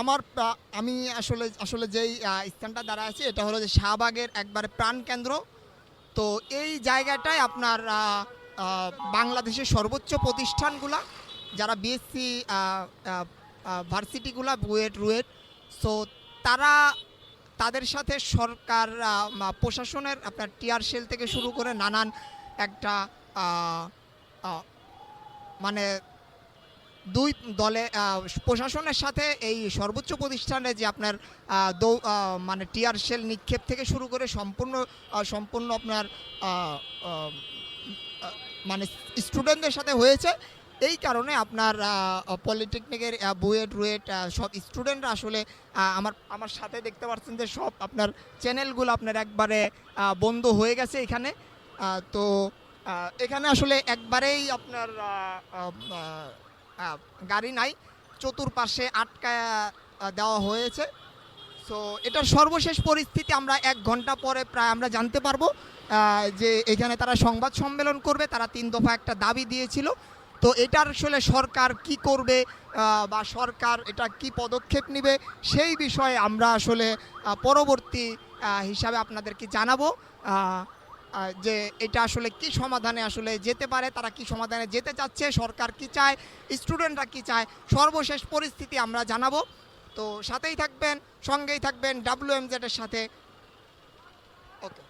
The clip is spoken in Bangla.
আমার আমি আসলে আসলে যেই স্থানটা দাঁড়া আছি, এটা হলো যে শাহবাগের একবারে প্রাণকেন্দ্র তো এই জায়গাটায় আপনার বাংলাদেশের সর্বোচ্চ প্রতিষ্ঠানগুলা, যারা বিএসসি ভার্সিটিগুলা, বুয়েট, রুয়েট, সো তারা তাদের সাথে সরকার প্রশাসনের আপনার টিয়ার সেল থেকে শুরু করে নানান একটা মানে দুই দলে প্রশাসনের সাথে এই সর্বোচ্চ প্রতিষ্ঠানে যে আপনার দৌ- মানে টিয়ার সেল নিক্ষেপ থেকে শুরু করে সম্পূর্ণ সম্পূর্ণ আপনার মানে স্টুডেন্টদের সাথে হয়েছে। এই কারণে আপনার পলিটেকনিকের বুয়েট, রুয়েট সব স্টুডেন্টরা আসলে আমার আমার সাথে দেখতে পাচ্ছেন যে সব আপনার চ্যানেলগুলো আপনার একবারে বন্ধ হয়ে গেছে এখানে। তো এখানে আসলে একবারেই আপনার গাড়ি নাই চতুর্পাশে আটকায় আহ, দেওয়া হয়েছে। সো এটার সর্বশেষ পরিস্থিতি আমরা এক ঘণ্টা পরে প্রায় আমরা জানতে পারব যে এখানে তারা সংবাদ সম্মেলন করবে তারা তিন দফা একটা দাবি দিয়েছিল। তো এটার আসলে সরকার কি করবে বা সরকার এটা কি পদক্ষেপ নেবে সেই বিষয়ে আমরা আসলে পরবর্তী হিসাবে আপনাদেরকে জানাব। যে এটা আসলে কি সমাধানে আসলে যেতে পারে, তারা কি সমাধানে যেতে চাচ্ছে, সরকার কি চায়, স্টুডেন্টরা কি চায়, সর্বশেষ পরিস্থিতি আমরা জানাব। তো সাথেই থাকবেন, সঙ্গেই থাকবেন ডাব্লিউ এম জেডের সাথে। ওকে